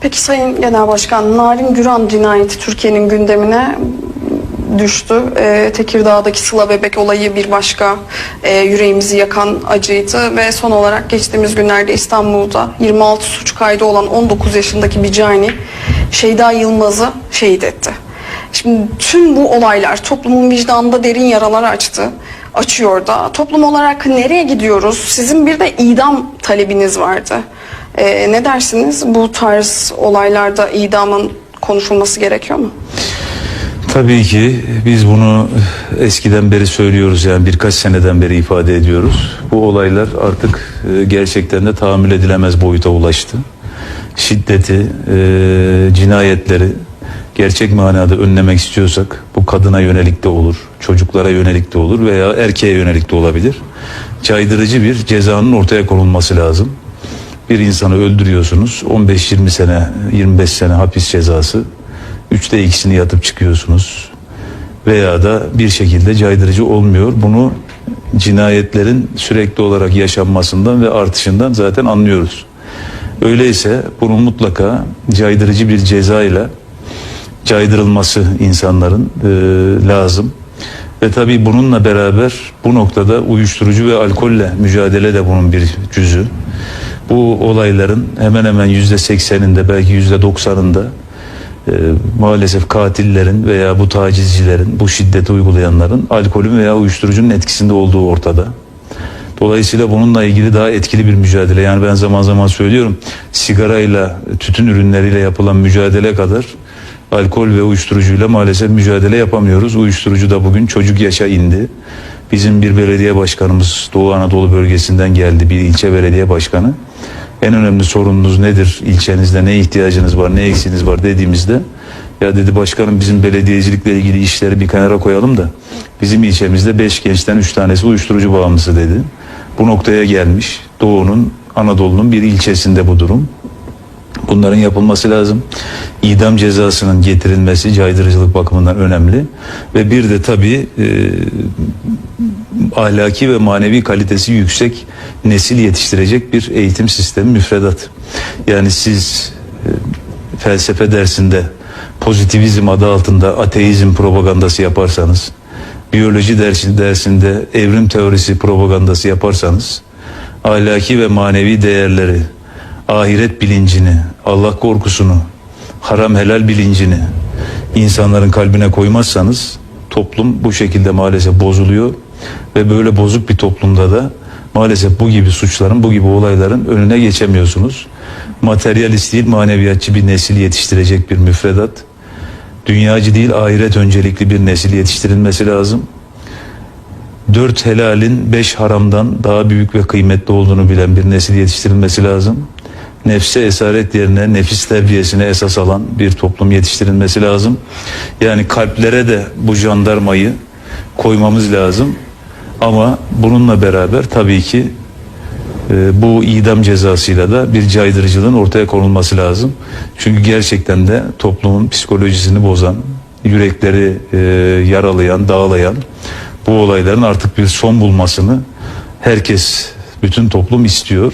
Peki Sayın Genel Başkan, Narin Güran cinayeti Türkiye'nin gündemine düştü. Ee, Tekirdağ'daki Sıla Bebek olayı bir başka e, yüreğimizi yakan acıydı ve son olarak geçtiğimiz günlerde İstanbul'da 26 suç kaydı olan 19 yaşındaki bir cani Şeyda Yılmaz'ı şehit etti. Şimdi tüm bu olaylar toplumun vicdanında derin yaralar açtı. Açıyor da. Toplum olarak nereye gidiyoruz? Sizin bir de idam talebiniz vardı. Ee, ne dersiniz? Bu tarz olaylarda idamın konuşulması gerekiyor mu? Tabii ki biz bunu eskiden beri söylüyoruz yani birkaç seneden beri ifade ediyoruz. Bu olaylar artık e, gerçekten de tahammül edilemez boyuta ulaştı. Şiddeti, e, cinayetleri gerçek manada önlemek istiyorsak bu kadına yönelik de olur, çocuklara yönelik de olur veya erkeğe yönelik de olabilir. Caydırıcı bir cezanın ortaya konulması lazım. Bir insanı öldürüyorsunuz 15-20 sene 25 sene hapis cezası Üçte ikisini yatıp çıkıyorsunuz. Veya da bir şekilde caydırıcı olmuyor. Bunu cinayetlerin sürekli olarak yaşanmasından ve artışından zaten anlıyoruz. Öyleyse bunun mutlaka caydırıcı bir ceza ile caydırılması insanların e, lazım. Ve tabii bununla beraber bu noktada uyuşturucu ve alkolle mücadele de bunun bir cüzü. Bu olayların hemen hemen yüzde sekseninde belki yüzde doksanında e, maalesef katillerin veya bu tacizcilerin, bu şiddeti uygulayanların alkolün veya uyuşturucunun etkisinde olduğu ortada. Dolayısıyla bununla ilgili daha etkili bir mücadele. Yani ben zaman zaman söylüyorum sigarayla, tütün ürünleriyle yapılan mücadele kadar alkol ve uyuşturucuyla maalesef mücadele yapamıyoruz. Uyuşturucu da bugün çocuk yaşa indi. Bizim bir belediye başkanımız Doğu Anadolu bölgesinden geldi bir ilçe belediye başkanı. En önemli sorununuz nedir? İlçenizde ne ihtiyacınız var, ne eksiğiniz var dediğimizde ya dedi başkanım bizim belediyecilikle ilgili işleri bir kenara koyalım da bizim ilçemizde beş gençten üç tanesi uyuşturucu bağımlısı dedi. Bu noktaya gelmiş. Doğu'nun, Anadolu'nun bir ilçesinde bu durum. Bunların yapılması lazım. İdam cezasının getirilmesi caydırıcılık bakımından önemli. Ve bir de tabii e, ahlaki ve manevi kalitesi yüksek nesil yetiştirecek bir eğitim sistemi müfredat. Yani siz e, felsefe dersinde pozitivizm adı altında ateizm propagandası yaparsanız, biyoloji dersi dersinde evrim teorisi propagandası yaparsanız, ahlaki ve manevi değerleri, ahiret bilincini, Allah korkusunu, haram helal bilincini insanların kalbine koymazsanız toplum bu şekilde maalesef bozuluyor ve böyle bozuk bir toplumda da maalesef bu gibi suçların, bu gibi olayların önüne geçemiyorsunuz. Materyalist değil, maneviyatçı bir nesil yetiştirecek bir müfredat. Dünyacı değil, ahiret öncelikli bir nesil yetiştirilmesi lazım. Dört helalin beş haramdan daha büyük ve kıymetli olduğunu bilen bir nesil yetiştirilmesi lazım. Nefse esaret yerine nefis terbiyesine esas alan bir toplum yetiştirilmesi lazım. Yani kalplere de bu jandarmayı koymamız lazım. Ama bununla beraber tabii ki e, bu idam cezasıyla da bir caydırıcılığın ortaya konulması lazım. Çünkü gerçekten de toplumun psikolojisini bozan, yürekleri e, yaralayan, dağlayan bu olayların artık bir son bulmasını herkes, bütün toplum istiyor.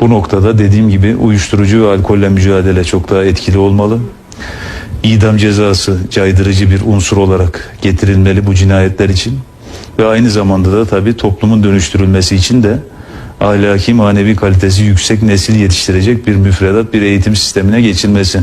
Bu noktada dediğim gibi uyuşturucu ve alkolle mücadele çok daha etkili olmalı. İdam cezası caydırıcı bir unsur olarak getirilmeli bu cinayetler için. Ve aynı zamanda da tabii toplumun dönüştürülmesi için de ahlaki manevi kalitesi yüksek nesil yetiştirecek bir müfredat, bir eğitim sistemine geçilmesi.